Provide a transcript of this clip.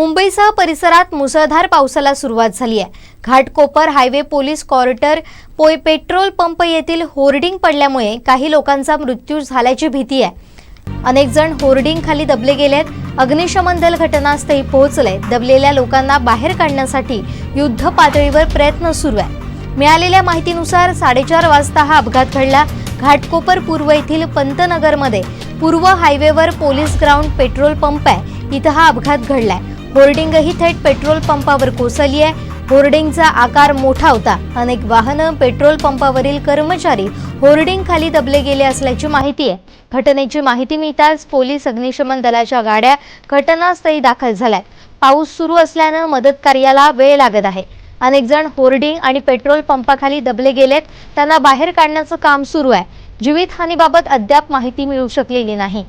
मुंबईसह परिसरात मुसळधार पावसाला सुरुवात झाली आहे. घाटकोपर हायवे पोलीस क्वार्टर पोय पेट्रोल पंप येथील होर्डिंग पडल्यामुळे काही लोकांचा मृत्यू झाल्याची भीती आहे. अनेक जण होर्डिंग खाली दबले गेलेत. अग्निशमन दल घटनास्थळी पोहोचले दबलेल्या लोकांना बाहेर काढण्यासाठी युद्ध पातळीवर प्रयत्न सुरू आहे. मिळालेल्या माहितीनुसार साडेचार वाजता हा अपघात घडला. घाटकोपर पूर्व येथील पंतनगरमध्ये पूर्व हायवेवर पोलीस ग्राउंड पेट्रोल पंप आहे. इथं हा अपघात घडलाय. होर्डिंगही थेट पेट्रोल पंपावर कोसळली आहे. होर्डिंगचा आकार मोठा होता. अनेक वाहनं पेट्रोल पंपावरील कर्मचारी होर्डिंग खाली दबले गेले असल्याची माहिती आहे. घटनेची माहिती मिळताच पोलीस अग्निशमन दलाच्या गाड्या घटनास्थळी दाखल झाल्या पाऊस सुरू असल्यानं मदत कार्याला वेळ लागत आहे. अनेक जण होर्डिंग आणि पेट्रोल पंपाखाली दबले गेलेत. त्यांना बाहेर काढण्याचं काम सुरू आहे. जीवितहानीबाबत अद्याप माहिती मिळू शकलेली नाही.